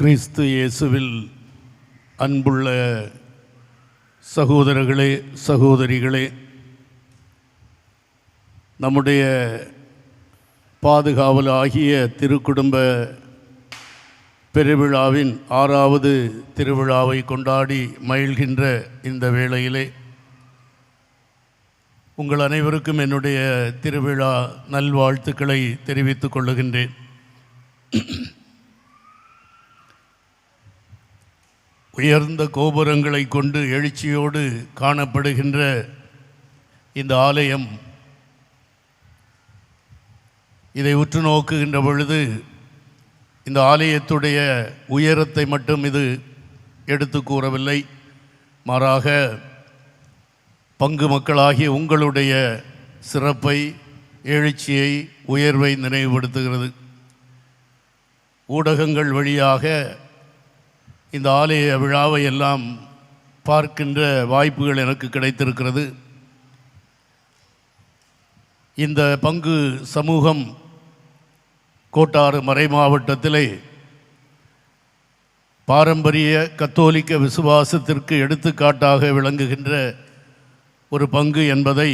கிறிஸ்து இயேசுவில் அன்புள்ள சகோதரர்களே சகோதரிகளே நம்முடைய பாதுகாவல் ஆகிய திருக்குடும்ப பெருவிழாவின் ஆறாவது திருவிழாவை கொண்டாடி மகிழ்கின்ற இந்த வேளையிலே உங்கள் அனைவருக்கும் என்னுடைய திருவிழா நல்வாழ்த்துக்களை தெரிவித்துக் கொள்ளுகின்றேன். உயர்ந்த கோபுரங்களை கொண்டு எழுச்சியோடு காணப்படுகின்ற இந்த ஆலயம் இதை உற்று நோக்குகின்ற பொழுது இந்த ஆலயத்துடைய உயரத்தை மட்டும் இது எடுத்து கூறவில்லை. மாறாக பங்கு மக்களாகிய உங்களுடைய சிறப்பை எழுச்சியை உயர்வை நினைவுபடுத்துகிறது. ஊடகங்கள் வழியாக இந்த ஆலய விழாவை எல்லாம் பார்க்கின்ற வாய்ப்புகள் எனக்கு கிடைத்திருக்கிறது. இந்த பங்கு சமூகம் கோட்டாறு மறை மாவட்டத்திலே பாரம்பரிய கத்தோலிக்க விசுவாசத்திற்கு எடுத்துக்காட்டாக விளங்குகின்ற ஒரு பங்கு என்பதை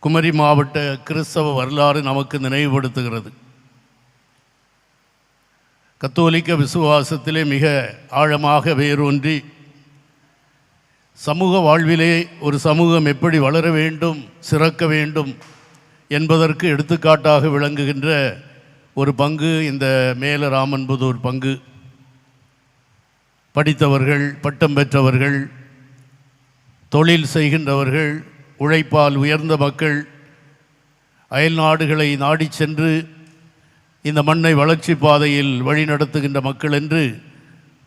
குமரி மாவட்ட கிறிஸ்தவ வரலாறு நமக்கு நினைவுபடுத்துகிறது. கத்தோலிக்க விசுவாசத்திலே மிக ஆழமாக வேரூன்றி சமூக வாழ்விலே ஒரு சமூகம் எப்படி வளர வேண்டும் சிறக்க வேண்டும் என்பதற்கு எடுத்துக்காட்டாக விளங்குகின்ற ஒரு பங்கு இந்த மேல ராமன்புதூர் பங்கு. படித்தவர்கள் பட்டம் பெற்றவர்கள் தொழில் செய்கின்றவர்கள் உழைப்பால் உயர்ந்த மக்கள் அயல் நாடுகளை நாடிச் சென்று இந்த மண்ணை வளர்ச்சி பாதையில் வழிநடத்துகின்ற மக்கள் என்று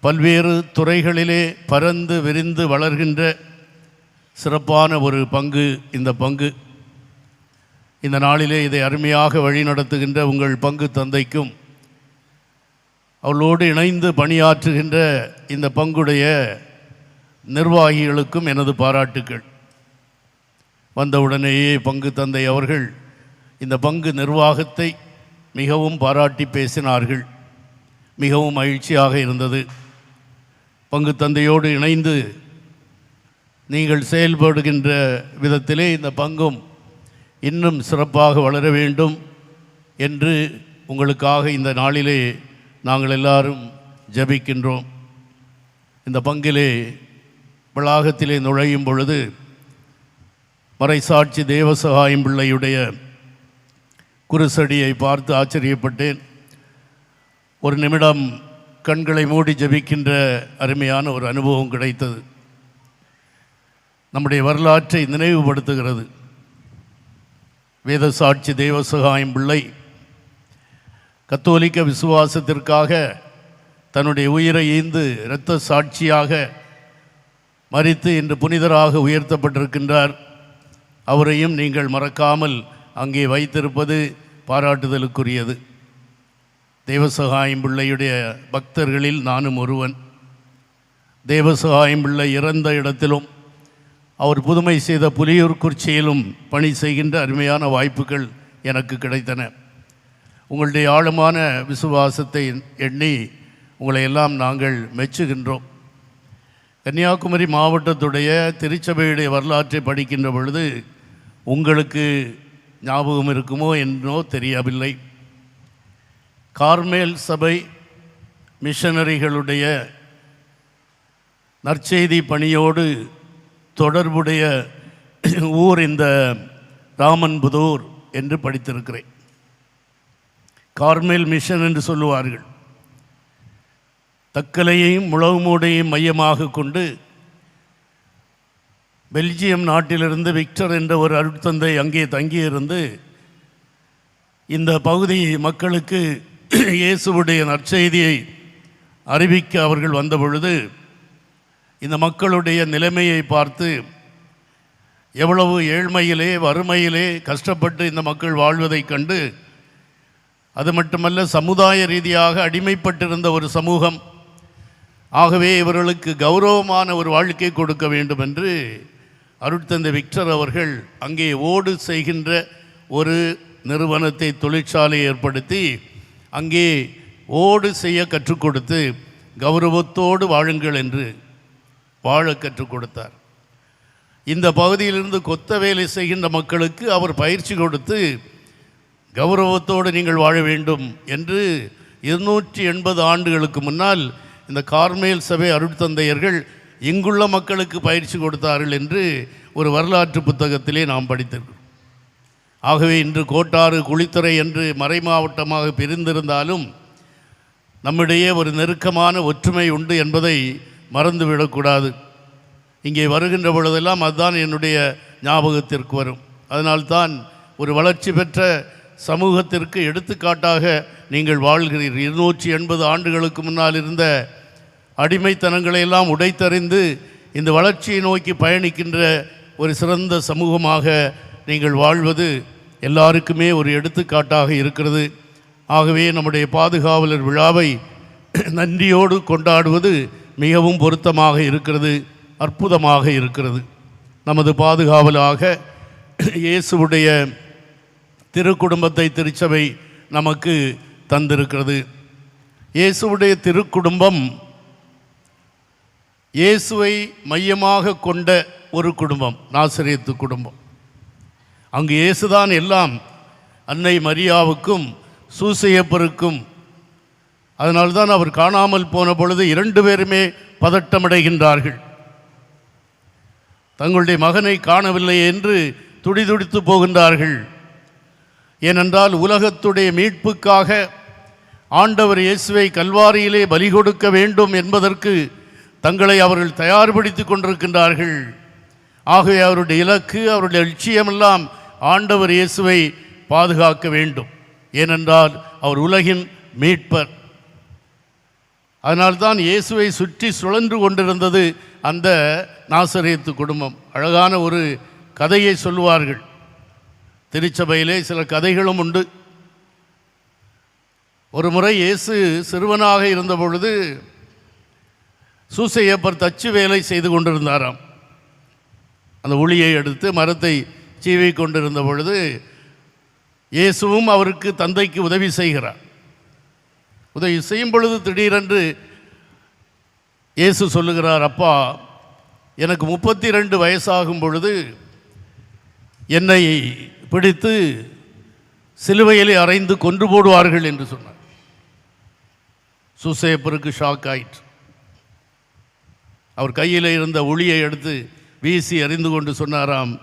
பல்வேறு துறைகளிலே பரந்து விரிந்து வளர்கின்ற சிறப்பான ஒரு பங்கு இந்த பங்கு. இந்த நாளிலே இதை அருமையாக வழிநடத்துகின்ற உங்கள் பங்கு தந்தைக்கும் அவளோடு இணைந்து பணியாற்றுகின்ற இந்த பங்குடைய நிர்வாகிகளுக்கும் எனது பாராட்டுக்கள். வந்தவுடனேயே பங்கு தந்தை அவர்கள் இந்த பங்கு நிர்வாகத்தை மிகவும் பாராட்டி பேசினார்கள். மிகவும் மகிழ்ச்சியாக இருந்தது. பங்கு தந்தையோடு இணைந்து நீங்கள் செயல்படுகின்ற விதத்திலே இந்த பங்கும் இன்னும் சிறப்பாக வளர வேண்டும் என்று உங்களுக்காக இந்த நாளிலே நாங்கள் எல்லாரும் ஜபிக்கின்றோம். இந்த பங்கிலே வளாகத்திலே நுழையும் பொழுது மறைசாட்சி தேவசகாயம் பிள்ளையுடைய குருசடியை பார்த்து ஆச்சரியப்பட்டேன். ஒரு நிமிடம் கண்களை மூடி ஜபிக்கின்ற அருமையான ஒரு அனுபவம் கிடைத்தது. நம்முடைய வரலாற்றை நினைவுபடுத்துகிறது. வேதசாட்சி தேவசகாயம் பிள்ளை கத்தோலிக்க விசுவாசத்திற்காக தன்னுடைய உயிரை ஈந்து இரத்த சாட்சியாக மறித்து இன்று புனிதராக உயர்த்தப்பட்டிருக்கின்றார். அவரையும் நீங்கள் மறக்காமல் அங்கே வைத்திருப்பது பாராட்டுதலுக்குரியது. தேவசகாயம் பிள்ளையுடைய பக்தர்களில் நானும் ஒருவன். தேவசகாயம் பிள்ளை இறந்த இடத்திலும் அவர் புதுமை செய்த புலியூர் குறிச்சியிலும் பணி செய்கின்ற அருமையான வாய்ப்புகள் எனக்கு கிடைத்தன. உங்களுடைய ஆழமான விசுவாசத்தை எண்ணி உங்களை எல்லாம் நாங்கள் மெச்சுகின்றோம். கன்னியாகுமரி மாவட்டத்துடைய திருச்சபையுடைய வரலாற்றை படிக்கின்ற பொழுது உங்களுக்கு ஞாபகம் இருக்குமோ என்றோ தெரியவில்லை. கார்மேல் சபை மிஷனரிகளுடைய நற்செய்தி பணியோடு தொடர்புடைய ஊர் இந்த ராமன்புதூர் என்று படித்திருக்கிறேன். கார்மேல் மிஷன் என்று சொல்லுவார்கள். தக்கலையையும் முழவுமூடையும் மையமாக கொண்டு பெல்ஜியம் நாட்டிலிருந்து விக்டர் என்ற ஒரு அருட்தந்தை அங்கே தங்கியிருந்து இந்த பகுதி மக்களுக்கு இயேசுவுடைய நற்செய்தியை அறிவிக்க அவர்கள் வந்த பொழுது இந்த மக்களுடைய நிலைமையை பார்த்து எவ்வளவு ஏழ்மையிலே வறுமையிலே கஷ்டப்பட்டு இந்த மக்கள் வாழ்வதைக் கண்டு அது மட்டுமல்ல சமுதாய ரீதியாக அடிமைப்பட்டிருந்த ஒரு சமூகம் ஆகவே இவர்களுக்கு கௌரவமான ஒரு வாழ்க்கை கொடுக்க வேண்டும் என்று அருட்தந்தை விக்டர் அவர்கள் அங்கே ஓடு செய்கின்ற ஒரு நிறுவனத்தை தொழிற்சாலை ஏற்படுத்தி அங்கே ஓடு செய்ய கற்றுக் கொடுத்து கௌரவத்தோடு வாழுங்கள் என்று வாழ கற்றுக் கொடுத்தார். இந்த பகுதியிலிருந்து கொத்த வேலை செய்கின்ற மக்களுக்கு அவர் பயிற்சி கொடுத்து கௌரவத்தோடு நீங்கள் வாழ வேண்டும் என்று இருநூற்றி எண்பது ஆண்டுகளுக்கு முன்னால் இந்த கார்மேல் சபை அருட்தந்தையர்கள் இங்குள்ள மக்களுக்கு பயிற்சி கொடுத்தார்கள் என்று ஒரு வரலாற்று புத்தகத்திலே நாம் படித்திருக்கிறோம். ஆகவே இன்று கோட்டாறு குளித்துறை என்று மறை மாவட்டமாக பிரிந்திருந்தாலும் நம்மிடையே ஒரு நெருக்கமான ஒற்றுமை உண்டு என்பதை மறந்துவிடக்கூடாது இங்கே வருகின்ற பொழுதெல்லாம் அதுதான் என்னுடைய ஞாபகத்திற்கு வரும். அதனால்தான் ஒரு வளர்ச்சி பெற்ற சமூகத்திற்கு எடுத்துக்காட்டாக நீங்கள் வாழ்கிறீர்கள். இருநூற்றி எண்பது ஆண்டுகளுக்கு முன்னால் இருந்த அடிமைத்தனங்களை எல்லாம் உடைத்தறிந்து இந்த வளர்ச்சியை நோக்கி பயணிக்கின்ற ஒரு சிறந்த சமூகமாக நீங்கள் வாழ்வது எல்லாருக்குமே ஒரு எடுத்துக்காட்டாக இருக்கிறது. ஆகவே நம்முடைய பாதுகாவலர் விழாவை நன்றியோடு கொண்டாடுவது மிகவும் பொருத்தமாக இருக்கிறது அற்புதமாக இருக்கிறது. நமது பாதுகாவலாக இயேசுவுடைய திருக்குடும்பத்தை திருச்சபை நமக்கு தந்திருக்கிறது. இயேசுவுடைய திருக்குடும்பம் இயேசுவை மையமாக கொண்ட ஒரு குடும்பம் நாசிரியத்து குடும்பம். அங்கு இயேசுதான் எல்லாம் அன்னை மரியாவுக்கும் சூசையப்பருக்கும். அதனால்தான் அவர் காணாமல் போன பொழுது இரண்டு பேருமே பதட்டமடைகின்றார்கள். தங்களுடைய மகனை காணவில்லை என்று துடிதுடித்து போகின்றார்கள். ஏனென்றால் உலகத்துடைய மீட்புக்காக ஆண்டவர் இயேசுவை கல்வாரியிலே பலி கொடுக்க வேண்டும் என்பதற்கு தங்களை அவர்கள் தயார்படுத்தி கொண்டிருக்கின்றார்கள். ஆகவே அவருடைய இலக்கு அவருடைய லட்சியமெல்லாம் ஆண்டவர் இயேசுவை பாதுகாக்க வேண்டும். ஏனென்றால் அவர் உலகின் மீட்பர். அதனால்தான் இயேசுவை சுற்றி சுழன்று கொண்டிருந்தது அந்த நாசரியத்து குடும்பம். அழகான ஒரு கதையை சொல்லுவார்கள். திருச்சபையிலே சில கதைகளும் உண்டு. ஒரு முறை இயேசு சிறுவனாக இருந்த பொழுது சூசையப்பர் தச்சு வேலை செய்து கொண்டிருந்தாராம். அந்த ஒளியை எடுத்து மரத்தை சீவி கொண்டிருந்த பொழுது இயேசுவும் அவருக்கு தந்தைக்கு உதவி செய்கிறார். உதவி செய்யும் பொழுது திடீரென்று இயேசு சொல்லுகிறார் அப்பா எனக்கு முப்பத்தி ரெண்டு வயசாகும் பொழுது என்னை பிடித்து சிலுவையிலே அறைந்து கொன்று போடுவார்கள் என்று சொன்னார். சுசேப்பருக்கு ஷாக் ஆயிற்று. அவர் கையில் இருந்த ஒளியை எடுத்து வீசி அறிந்து கொண்டு சொன்னாராம்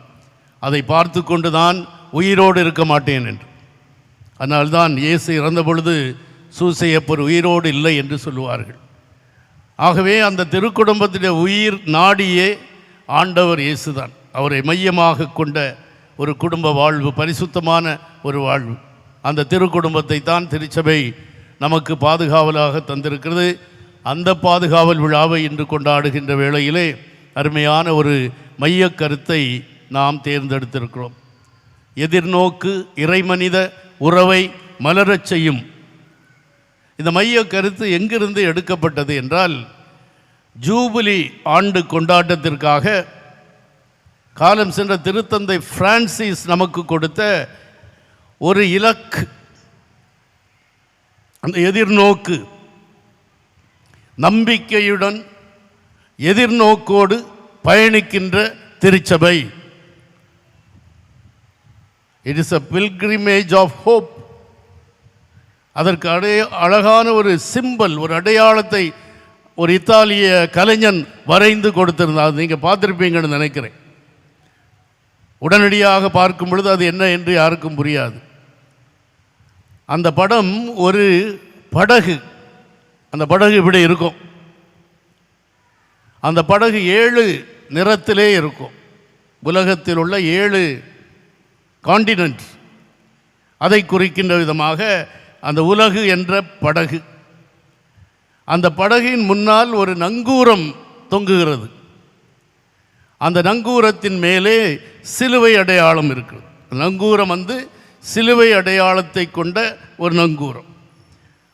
அதை பார்த்து கொண்டு தான் உயிரோடு இருக்க மாட்டேன் என்று. அதனால்தான் இயேசு இறந்த பொழுது சூசையப்பர் உயிரோடு இல்லை என்று சொல்லுவார்கள். ஆகவே அந்த திருக்குடும்பத்திலே உயிர் நாடியே ஆண்டவர் இயேசுதான். அவரை மையமாக கொண்ட ஒரு குடும்ப வாழ்வு பரிசுத்தமான ஒரு வாழ்வு. அந்த திருக்குடும்பத்தை தான் திருச்சபை நமக்கு பாதுகாவலாக தந்திருக்கிறது. அந்த பாதுகாவல் விழாவை இன்று கொண்டாடுகின்ற வேளையிலே அருமையான ஒரு மையக் கருத்தை நாம் தேர்ந்தெடுத்திருக்கிறோம். எதிர்நோக்கு இறைமனித உறவை மலரச் செய்யும். இந்த மைய கருத்து எங்கிருந்து எடுக்கப்பட்டது என்றால் ஜூபிலி ஆண்டு கொண்டாட்டத்திற்காக காலம் சென்ற திருத்தந்தை பிரான்சிஸ் நமக்கு கொடுத்த ஒரு இலக்கு அந்த எதிர்நோக்கு நம்பிக்கையுடன் எதிர்நோக்கோடு பயணிக்கின்ற திருச்சபை. It is a pilgrimage of hope அதற்கு அடைய அழகான ஒரு சிம்பல் ஒரு அடையாளத்தை ஒரு இத்தாலிய கலைஞன் வரைந்து கொடுத்திருந்தார். நீங்கள் பார்த்துருப்பீங்கன்னு நினைக்கிறேன். உடனடியாக பார்க்கும் பொழுது அது என்ன என்று யாருக்கும் புரியாது. அந்த படம் ஒரு படகு. அந்த படகு இப்படி இருக்கும். அந்த படகு ஏழு நிறத்திலே இருக்கும். உலகத்தில் உள்ள ஏழு காண்டினென்ட் அதை குறிக்கின்ற விதமாக அந்த உலகு என்ற படகு. அந்த படகின் முன்னால் ஒரு நங்கூரம் தொங்குகிறது. அந்த நங்கூரத்தின் மேலே சிலுவை அடையாளம் இருக்கிறது. நங்கூரம் வந்து சிலுவை அடையாளத்தை கொண்ட ஒரு நங்கூரம்.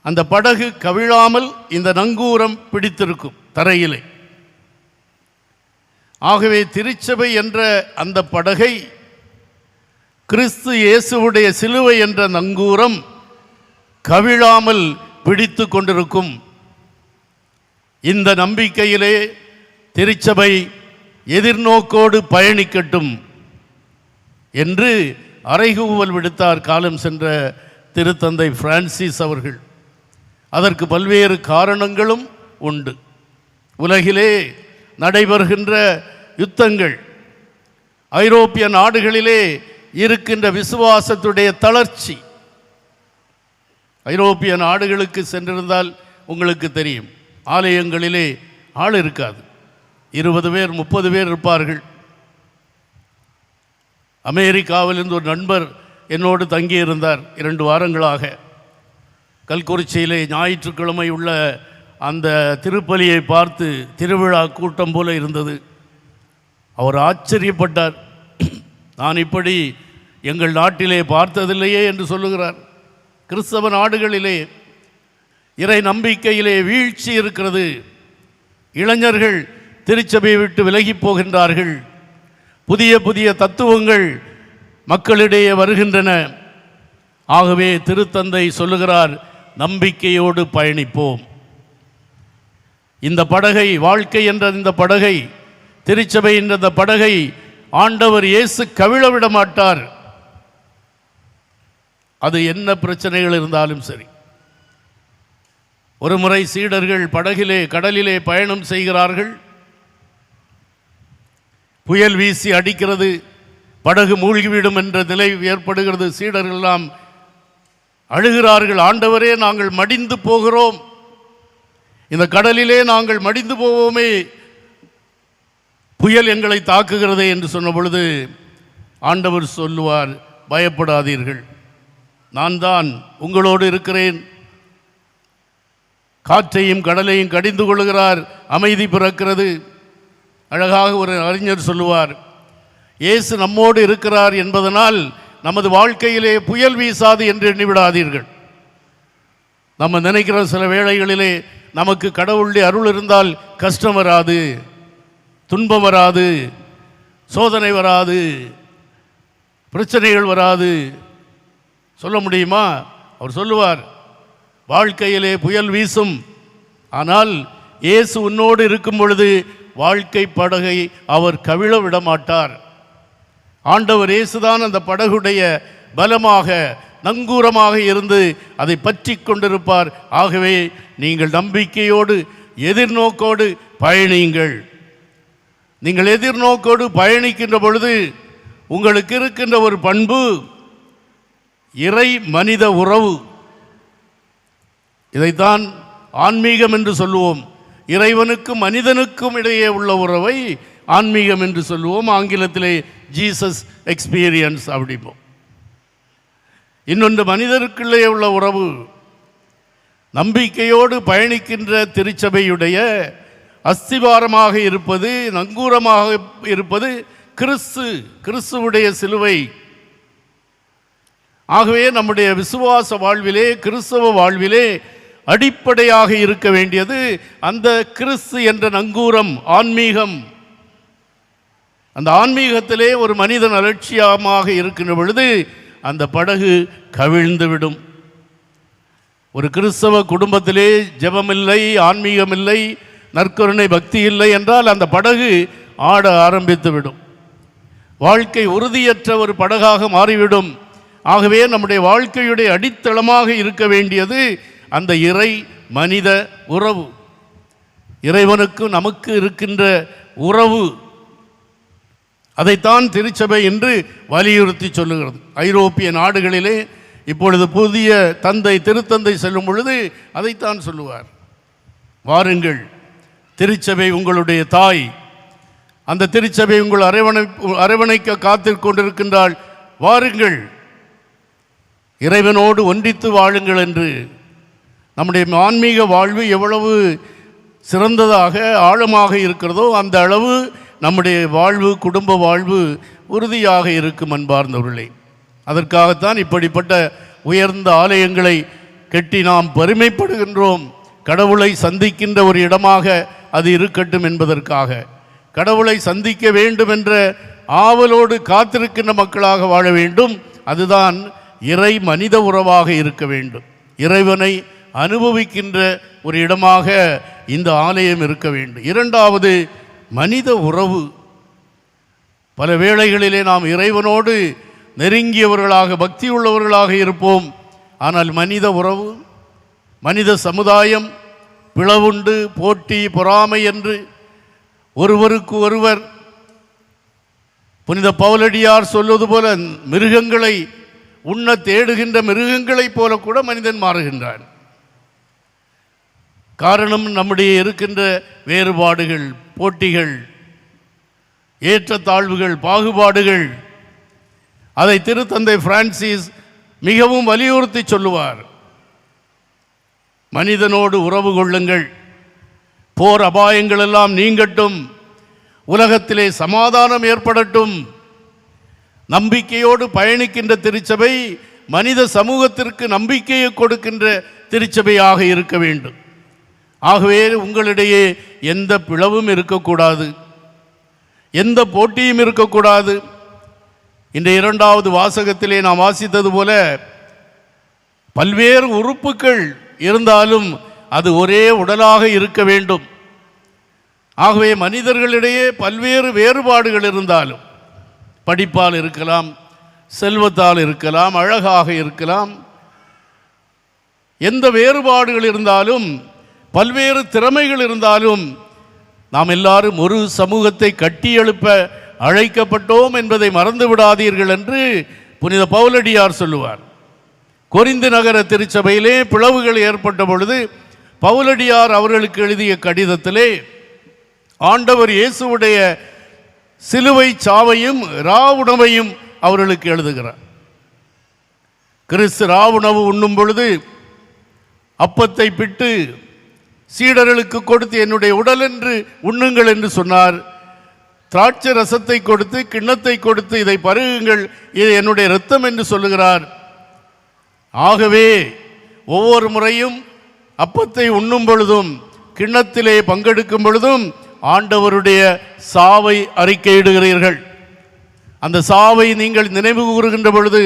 அந்த படகு கவிழாமல் இந்த நங்கூரம் பிடித்திருக்கும் தரையிலே. ஆகவே திருச்சபை என்ற அந்த படகை கிறிஸ்து இயேசுவுடைய சிலுவை என்ற நங்கூரம் கவிழாமல் பிடித்து கொண்டிருக்கும். இந்த நம்பிக்கையிலே திருச்சபை எதிர்நோக்கோடு பயணிக்கட்டும் என்று அறைகூவல் விடுத்தார் காலம் சென்ற திருத்தந்தை பிரான்சிஸ் அவர்கள். அதற்கு பல்வேறு காரணங்களும் உண்டு. உலகிலே நடைபெறுகின்ற யுத்தங்கள் ஐரோப்பிய நாடுகளிலே இருக்கின்ற விசுவாசத்துடைய தளர்ச்சி. ஐரோப்பிய நாடுகளுக்கு சென்றிருந்தால் உங்களுக்கு தெரியும் ஆலயங்களிலே ஆள் இருக்காது. இருபது பேர் முப்பது பேர் இருப்பார்கள். அமெரிக்காவிலிருந்து ஒரு நண்பர் என்னோடு தங்கியிருந்தார் இரண்டு வாரங்களாக. கல்குறிச்சியிலே ஞாயிற்றுக்கிழமை உள்ள அந்த திருப்பலியை பார்த்து திருவிழா கூட்டம் போல இருந்தது. அவர் ஆச்சரியப்பட்டார். நான் இப்படி எங்கள் நாட்டிலே பார்த்ததில்லையே என்று சொல்லுகிறார். கிறிஸ்தவ நாடுகளிலே இறை நம்பிக்கையிலே வீழ்ச்சி இருக்கிறது. இளைஞர்கள் திருச்சபையை விட்டு விலகி போகின்றார்கள். புதிய புதிய தத்துவங்கள் மக்களிடையே வருகின்றன. ஆகவே திருத்தந்தை சொல்லுகிறார் நம்பிக்கையோடு பயணிப்போம். இந்த படகை வாழ்க்கை என்ற இந்த படகை திருச்சபை என்ற இந்த படகை ஆண்டவர் இயேசு கவிழ விட மாட்டார். அது என்ன பிரச்சனைகள் இருந்தாலும் சரி. ஒரு முறை சீடர்கள் படகிலே கடலிலே பயணம் செய்கிறார்கள். புயல் வீசி அடிக்கிறது படகு மூழ்கிவிடும் என்ற நிலை ஏற்படுகிறது. சீடர்கள் எல்லாம் அழுகிறார்கள் ஆண்டவரே நாங்கள் மடிந்து போகிறோம். இந்த கடலிலே நாங்கள் மடிந்து போவோமே. புயல் எங்களை தாக்குகிறதே என்று சொன்ன பொழுது ஆண்டவர் சொல்லுவார் பயப்படாதீர்கள். நான் தான் உங்களோடு இருக்கிறேன். காற்றையும் கடலையும் கடிந்து கொள்கிறார் அமைதி பிறக்கிறது. அழகாக ஒரு அறிஞர் சொல்லுவார் இயேசு நம்மோடு இருக்கிறார் என்பதனால் நமது வாழ்க்கையிலே புயல் வீசாது என்று எண்ணிவிடாதீர்கள். நம்ம நினைக்கிற சில வேளைகளிலே நமக்கு கடவுளுடைய அருள் இருந்தால் கஷ்டம் வராது துன்பம் வராது சோதனை வராது பிரச்சனைகள் வராது. சொல்ல முடியுமா? அவர் சொல்லுவார் வாழ்க்கையிலே புயல் வீசும். ஆனால் இயேசு உன்னோடு இருக்கும் பொழுது வாழ்க்கை படகை அவர் கவிழ விட மாட்டார் ஆண்டவர் இயேசுதான் அந்த படகுடைய பலமாக நங்கூரமாக இருந்து அதை பற்றி கொண்டிருப்பார். ஆகவே நீங்கள் நம்பிக்கையோடு எதிர்நோக்கோடு பயணியுங்கள். நீங்கள் எதிர்நோக்கோடு பயணிக்கின்ற பொழுது உங்களுக்கு இருக்கின்ற ஒரு பண்பு இறை மனித உறவு. இதைத்தான் ஆன்மீகம் என்று சொல்லுவோம். இறைவனுக்கும் மனிதனுக்கும் இடையே உள்ள உறவை ஆன்மீகம் என்று சொல்லுவோம் ஆங்கிலத்திலே ஜீசஸ் எக்ஸ்பீரியன்ஸ் அப்படிப்போம். இன்னொன்று மனிதருக்குள்ளே உள்ள உறவு. நம்பிக்கையோடு பயணிக்கின்ற திருச்சபையுடைய அஸ்திவாரமாக இருப்பது நங்கூரமாக இருப்பது கிறிஸ்து கிறிஸ்துவுடைய சிலுவை. ஆகவே நம்முடைய விசுவாச வாழ்விலே கிறிஸ்தவ வாழ்விலே அடிப்படையாக இருக்க வேண்டியது அந்த கிறிஸ்து என்ற நங்கூரம் ஆன்மீகம். அந்த ஆன்மீகத்திலே ஒரு மனிதன் அலட்சியமாக இருக்கின்ற பொழுது அந்த படகு கவிழ்ந்துவிடும். ஒரு கிறிஸ்தவ குடும்பத்திலே ஜெபமில்லை ஆன்மீகமில்லை நற்கருணை பக்தி இல்லை என்றால் அந்த படகு ஆட ஆரம்பித்துவிடும். வாழ்க்கை உறுதியற்ற ஒரு படகாக மாறிவிடும். ஆகவே நம்முடைய வாழ்க்கையுடைய அடித்தளமாக இருக்க வேண்டியது அந்த இறை மனித உறவு. இறைவனுக்கும் நமக்கு இருக்கின்ற உறவு. அதைத்தான் திருச்சபை என்று வலியுறுத்தி சொல்லுகிறது. ஐரோப்பிய நாடுகளிலே இப்பொழுது புதிய தந்தை திருத்தந்தை செல்லும் பொழுது அதைத்தான் சொல்லுவார். வாருங்கள் திருச்சபை உங்களுடைய தாய். அந்த திருச்சபை உங்கள் அரவணை அரவணைக்க காத்து கொண்டிருக்கின்றாள். வாருங்கள் இறைவனோடு ஒன்றித்து வாழுங்கள் என்று. நம்முடைய ஆன்மீக வாழ்வு எவ்வளவு சிறந்ததாக ஆழமாக இருக்கிறதோ அந்த அளவு நம்முடைய வாழ்வு குடும்ப வாழ்வு உறுதியாக இருக்கும் அன்பார்ந்தவர்களே. அதற்காகத்தான் இப்படிப்பட்ட உயர்ந்த ஆலயங்களை கெட்டி நாம் பெருமைப்படுகின்றோம். கடவுளை சந்திக்கின்ற ஒரு இடமாக அது இருக்கட்டும் என்பதற்காக. கடவுளை சந்திக்க வேண்டும் என்ற ஆவலோடு காத்திருக்கின்ற மக்களாக வாழ வேண்டும். அதுதான் இறை மனித உறவாக இருக்க வேண்டும். இறைவனை அனுபவிக்கின்ற ஒரு இடமாக இந்த ஆலயம் இருக்க வேண்டும். இரண்டாவது மனித உறவு. பல வேளைகளிலே நாம் இறைவனோடு நெருங்கியவர்களாக பக்தி உள்ளவர்களாக இருப்போம். ஆனால் மனித உறவு மனித சமுதாயம் பிளவுண்டு போட்டி பொறாமை என்று ஒருவருக்கு ஒருவர் புனித பவுலடியார் சொல்வது போல மிருகங்களை உண்ண தேடுகின்ற மிருகங்களைப் போல கூட மனிதன் மாறுகின்றான். காரணம் நம்முடைய இருக்கின்ற வேறுபாடுகள் போட்டிகள் ஏற்றத்தாழ்வுகள் பாகுபாடுகள். அதை திருத்தந்தை பிரான்சிஸ் மிகவும் வலியுறுத்தி சொல்லுவார். மனிதனோடு உறவு கொள்ளுங்கள். போர் அபாயங்களெல்லாம் நீங்கட்டும். உலகத்திலே சமாதானம் ஏற்படட்டும். நம்பிக்கையோடு பயணிக்கின்ற திருச்சபை மனித சமூகத்திற்கு நம்பிக்கையை கொடுக்கின்ற திருச்சபையாக இருக்க வேண்டும். ஆகவே உங்களிடையே எந்த பிளவும் இருக்கக்கூடாது. எந்த போட்டியும் இருக்கக்கூடாது. இந்த இரண்டாவது வாசகத்திலே நாம் வாசித்தது போல பல்வேறு உறுப்புகள் இருந்தாலும் அது ஒரே உடலாக இருக்க வேண்டும். ஆகவே மனிதர்களிடையே பல்வேறு வேறுபாடுகள் இருந்தாலும் படிப்பால் இருக்கலாம் செல்வத்தால் இருக்கலாம் அழகாக இருக்கலாம். எந்த வேறுபாடுகள் இருந்தாலும் பல்வேறு திறமைகள் இருந்தாலும் நாம் எல்லாரும் ஒரு சமூகத்தை கட்டியெழுப்ப அழைக்கப்பட்டோம் என்பதை மறந்து விடாதீர்கள் என்று புனித பவுலடியார் சொல்லுவார். கொரிந்து நகர திருச்சபையிலே பிளவுகள் ஏற்பட்ட பொழுது பவுலடியார் அவர்களுக்கு எழுதிய கடிதத்திலே ஆண்டவர் இயேசுவுடைய சிலுவை சாவையும் ராவுணவையும் அவர்களுக்கு எழுதுகிறார். கிறிஸ்து ராவுணவு உண்ணும் பொழுது அப்பத்தை பிட்டு சீடர்களுக்கு கொடுத்து என்னுடைய உடல் என்று உண்ணுங்கள் என்று சொன்னார். திராட்சை ரசத்தை கொடுத்து கிண்ணத்தை கொடுத்து இதை பருகுங்கள். இது என்னுடைய ரத்தம் என்று சொல்லுகிறார். ஆகவே ஒவ்வொரு முறையும் அப்பத்தை உண்ணும் பொழுதும் கிண்ணத்திலே பங்கெடுக்கும் பொழுதும் ஆண்டவருடைய சாவை அறிக்கையிடுகிறீர்கள். அந்த சாவை நீங்கள் நினைவு கூறுகின்ற பொழுது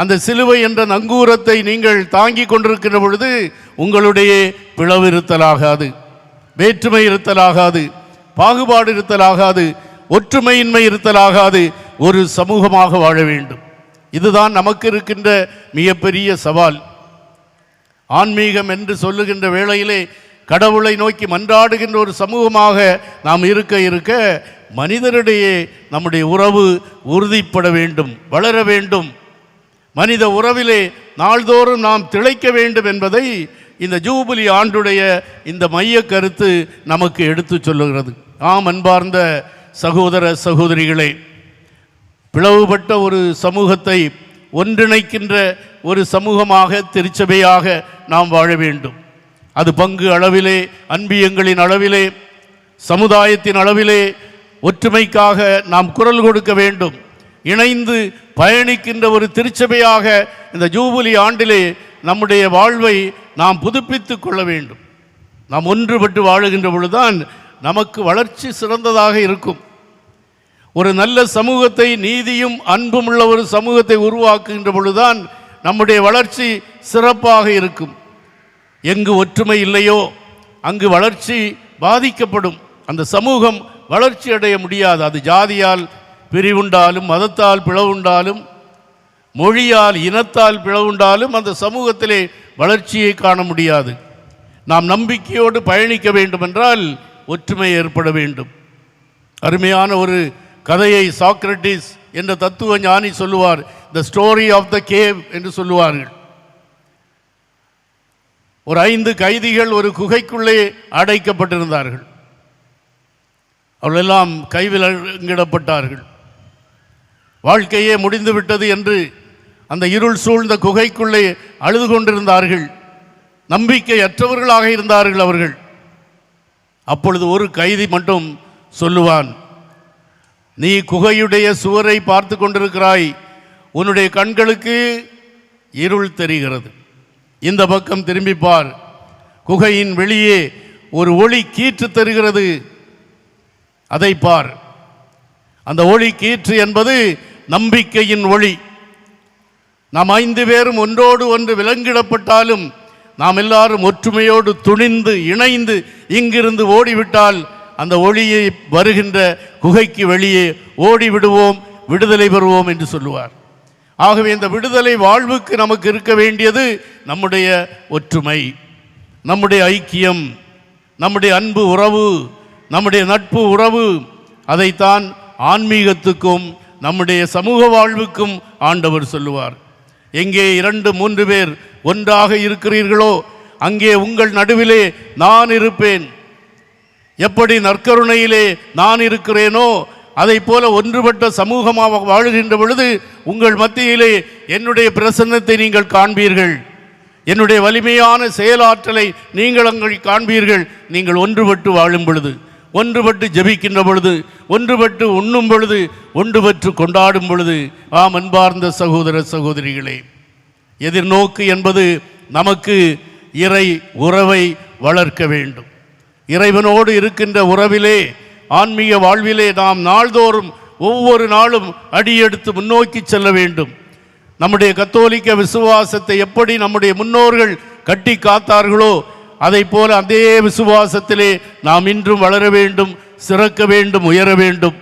அந்த சிலுவை என்ற நங்கூரத்தை நீங்கள் தாங்கிக் கொண்டிருக்கிற பொழுது உங்களுடைய பிளவு இருத்தலாகாது வேற்றுமை இருத்தலாகாது பாகுபாடு இருத்தலாகாது ஒற்றுமையின்மை இருத்தலாகாது ஒரு சமூகமாக வாழ வேண்டும். இதுதான் நமக்கு இருக்கின்ற மிகப்பெரிய சவால். ஆன்மீகம் என்று சொல்லுகின்ற வேளையிலே கடவுளை நோக்கி மன்றாடுகின்ற ஒரு சமூகமாக நாம் இருக்க இருக்க மனிதரிடையே நம்முடைய உறவு உறுதிப்பட வேண்டும் வளர வேண்டும். மனித உறவிலே நாள்தோறும் நாம் திளைக்க வேண்டும் என்பதை இந்த ஜூபிலி ஆண்டுடைய இந்த மைய கருத்து நமக்கு எடுத்துச் சொல்லுகிறது. ஆம் அன்பார்ந்த சகோதர சகோதரிகளே பிளவுபட்ட ஒரு சமூகத்தை ஒன்றிணைக்கின்ற ஒரு சமூகமாக திருச்சபையாக நாம் வாழ வேண்டும். அது பங்கு அளவிலே அன்பியங்களின் அளவிலே சமுதாயத்தின் அளவிலே ஒற்றுமைக்காக நாம் குரல் கொடுக்க வேண்டும். இணைந்து பயணிக்கின்ற ஒரு திருச்சபையாக இந்த ஜூபிலி ஆண்டிலே நம்முடைய வாழ்வை நாம் புதுப்பித்துக் கொள்ள வேண்டும். நாம் ஒன்றுபட்டு வாழுகின்ற பொழுதுதான் நமக்கு வளர்ச்சி சிறந்ததாக இருக்கும். ஒரு நல்ல சமூகத்தை நீதியும் அன்பும் உள்ள ஒரு சமூகத்தை உருவாக்குகின்ற பொழுதுதான் நம்முடைய வளர்ச்சி சிறப்பாக இருக்கும். எங்கு ஒற்றுமை இல்லையோ அங்கு வளர்ச்சி பாதிக்கப்படும். அந்த சமூகம் வளர்ச்சி அடைய முடியாது. அது ஜாதியால் பிரிவுண்டாலும் மதத்தால் பிளவுண்டாலும் மொழியால் இனத்தால் பிளவுண்டாலும் அந்த சமூகத்திலே வளர்ச்சியை காண முடியாது. நாம் நம்பிக்கையோடு பயணிக்க வேண்டுமென்றால் ஒற்றுமை ஏற்பட வேண்டும். அருமையான ஒரு கதையை சாக்ரட்டிஸ் என்ற தத்துவ ஞானி சொல்லுவார் the story of the cave என்று சொல்லுவார்கள். ஒரு ஐந்து கைதிகள் ஒரு குகைக்குள்ளே அடைக்கப்பட்டிருந்தார்கள். அவர்களெல்லாம் கைவிலங்கிடப்பட்டார்கள். வாழ்க்கையே முடிந்துவிட்டது என்று அந்த இருள் சூழ்ந்த குகைக்குள்ளே அழுது கொண்டிருந்தார்கள். நம்பிக்கையற்றவர்களாக இருந்தார்கள் அவர்கள். அப்பொழுது ஒரு கைதி மட்டும் சொல்லுவான் நீ குகையுடைய சுவரை பார்த்து கொண்டிருக்கிறாய். உன்னுடைய கண்களுக்கு இருள் தெரிகிறது. இந்த பக்கம் திரும்பிப்பார் குகையின் வெளியே ஒரு ஒளி கீற்று தருகிறது. அதை பார். அந்த ஒளி கீற்று என்பது நம்பிக்கையின் ஒளி. நாம் ஐந்து பேரும் ஒன்றோடு ஒன்று விலங்கிடப்பட்டாலும் நாம் எல்லாரும் ஒற்றுமையோடு துணிந்து இணைந்து இங்கிருந்து ஓடிவிட்டால் அந்த ஒளியை வருகின்ற குகைக்கு வெளியே ஓடிவிடுவோம் விடுதலை பெறுவோம் என்று சொல்லுவார். ஆகவே இந்த விடுதலை வாழ்வுக்கு நமக்கு இருக்க வேண்டியது நம்முடைய ஒற்றுமை நம்முடைய ஐக்கியம் நம்முடைய அன்பு உறவு நம்முடைய நட்பு உறவு. அதைத்தான் ஆன்மீகத்துக்கும் நம்முடைய சமூக வாழ்வுக்கும் ஆண்டவர் சொல்லுவார். எங்கே இரண்டு மூன்று பேர் ஒன்றாக இருக்கிறீர்களோ அங்கே உங்கள் நடுவிலே நான் இருப்பேன். எப்படி நற்கருணையிலே நான் இருக்கிறேனோ அதை போல ஒன்றுபட்ட சமூகமாக வாழுகின்ற பொழுது உங்கள் மத்தியிலே என்னுடைய பிரசன்னத்தை நீங்கள் காண்பீர்கள். என்னுடைய வலிமையான செயலாற்றலை நீங்கள் அங்கே காண்பீர்கள். நீங்கள் ஒன்றுபட்டு வாழும் பொழுது. ஒன்றுபட்டு ஜெபிக்கின்ற பொழுது ஒன்றுபட்டு உண்ணும் பொழுது ஒன்றுபட்டு கொண்டாடும் பொழுது ஆம் அன்பார்ந்த சகோதர சகோதரிகளே எதிர்நோக்கு என்பது நமக்கு இறை உறவை வளர்க்க வேண்டும். இறைவனோடு இருக்கின்ற உறவிலே ஆன்மீக வாழ்விலே நாம் நாள்தோறும் ஒவ்வொரு நாளும் அடியெடுத்து முன்னோக்கி செல்ல வேண்டும். நம்முடைய கத்தோலிக்க விசுவாசத்தை எப்படி நம்முடைய முன்னோர்கள் கட்டி காத்தார்களோ அதை போல அதே விசுவாசத்திலே நாம் இன்றும் வளர வேண்டும் சிறக்க வேண்டும் உயர வேண்டும்.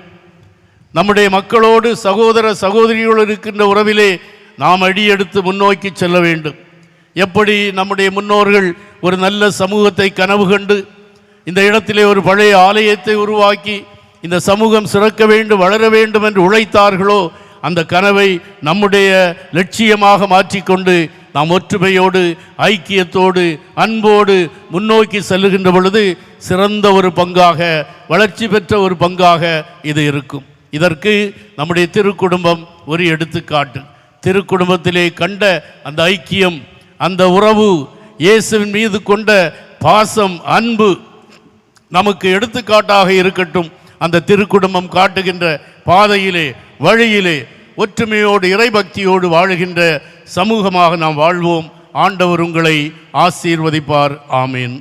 நம்முடைய மக்களோடு சகோதர சகோதரிகளோடு இருக்கின்ற உறவிலே நாம் அடியெடுத்து முன்னோக்கி செல்ல வேண்டும். எப்படி நம்முடைய முன்னோர்கள் ஒரு நல்ல சமூகத்தை கனவு கண்டு இந்த இடத்திலே ஒரு பழைய ஆலயத்தை உருவாக்கி இந்த சமூகம் சிறக்க வேண்டும் வளர வேண்டும் என்று உழைத்தார்களோ அந்த கனவை நம்முடைய லட்சியமாக மாற்றிக்கொண்டு நாம் ஒற்றுமையோடு ஐக்கியத்தோடு அன்போடு முன்னோக்கி செல்லுகின்ற பொழுது சிறந்த ஒரு பங்காக வளர்ச்சி பெற்ற ஒரு பங்காக இது இருக்கும். இதற்கு நம்முடைய திருக்குடும்பம் ஒரு எடுத்துக்காட்டு. திருக்குடும்பத்திலே கண்ட அந்த ஐக்கியம் அந்த உறவு இயேசுவின் மீது கொண்ட பாசம் அன்பு நமக்கு எடுத்துக்காட்டாக இருக்கட்டும். அந்த திருக்குடும்பம் காட்டுகின்ற பாதையிலே வழியிலே ஒற்றுமையோடு இறைபக்தியோடு வாழுகின்ற சமூகமாக நாம் வாழ்வோம். ஆண்டவர் உங்களை ஆசீர்வதிப்பார். ஆமீன்.